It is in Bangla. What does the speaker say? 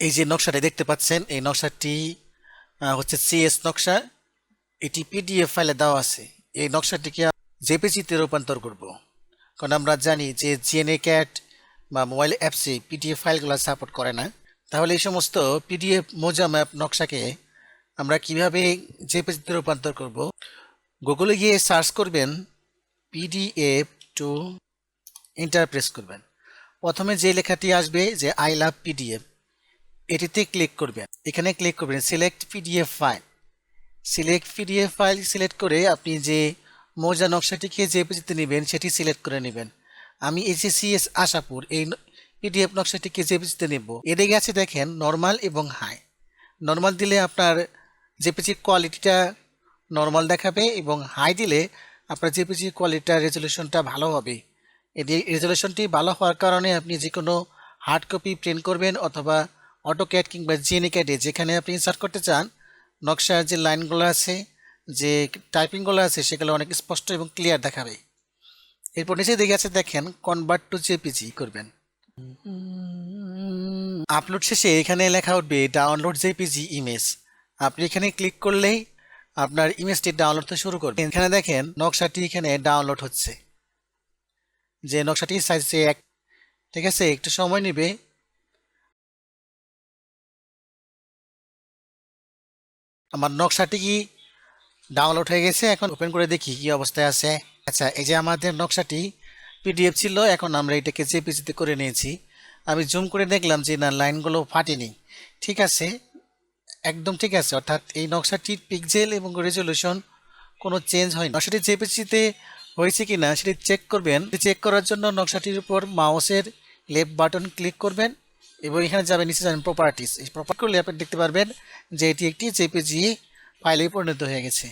এই যে নকশাটা দেখতে পাচ্ছেন, এই নকশাটি হচ্ছে সিএস নকশা। এটি পিডিএফ ফাইলে দেওয়া আছে। এই নকশাটিকে জেপিজিতে রূপান্তর করব। কারণ আমরা জানি যে জিএনএ ক্যাট বা মোবাইল অ্যাপসে পিডিএফ ফাইলগুলো সাপোর্ট করে না। তাহলে এই সমস্ত পিডিএফ মোজা ম্যাপ নকশাকে আমরা কীভাবে জেপিজিতে রূপান্তর করব? গুগলে গিয়ে সার্চ করবেন পিডিএফ টু ইন্টারপ্রেস করবেন। প্রথমে যে লেখাটি আসবে, যে আই লাভ পিডিএফ এটিতে ক্লিক করবেন। এখানে ক্লিক করবেন select PDF file select PDF file select করে আপনি যে মৌজা নকশাটিকে যে পেজিতে নেবেন, সেটি সিলেক্ট করে নেবেন। আমি এইচএসিএস আশাপুর এই পিডিএফ নকশাটিকে যে পেজিতে নেব। এতে গেছে দেখেন নর্মাল এবং হাই নর্মাল দিলে আপনার জেপিজির কোয়ালিটিটা নর্মাল দেখাবে এবং হাই দিলে আপনার জেপিজির কোয়ালিটিটা রেজলিউশনটা ভালো হবে। এটি রেজলিউশনটি ভালো হওয়ার কারণে আপনি যে কোনো হার্ড কপি প্রিন্ট করবেন অথবা অটোক্যাড কিংবা জিএনএ ক্যাডে যেখানে আপনি ইনসার্ট করতে চান, নকশার যে লাইনগুলো আছে, যে টাইপিংগুলো আছে, সেগুলো অনেক স্পষ্ট এবং ক্লিয়ার দেখাবে। এরপর নিচে দিকে আছে দেখেন কনভার্ট টু জেপিজি করবেন। আপলোড শেষে এখানে লেখা উঠবে ডাউনলোড জেপিজি ইমেজ আপনি এখানে ক্লিক করলেই আপনার ইমেজটি ডাউনলোড তো শুরু করবে। এখানে দেখেন, নকশাটি এখানে ডাউনলোড হচ্ছে। যে নকশাটি সাইজ এক। ঠিক আছে, একটু সময় নেবে। আমার নকশাটি কি ডাউনলোড হয়ে গেছে? এখন ওপেন করে দেখি কি অবস্থায় আছে। আচ্ছা এই যে আমাদের নকশাটি পিডিএফ ছিল, এখন আমরা এটাকে জেপিজিতে করে নিয়েছি। আমি জুম করে দেখলাম যে না লাইনগুলো ফাটেনি। ঠিক আছে? একদম ঠিক আছে। অর্থাৎ এই নকশাটির পিকজেল এবং রেজলিউশন কোনো চেঞ্জ হয়নি। নকশাটি জেপিজিতে হয়েছে কি না সেটি চেক করবেন। চেক করার জন্য নকশাটির উপর মাউসের লেফট বাটন ক্লিক করবেন। এবং এখানে যাবেন, নিচে যাবেন প্রপার্টিস এই প্রপার্টি করলে আপনি দেখতে পারবেন যে এটি একটি জেপিজি ফাইলে পরিণত হয়ে গেছে।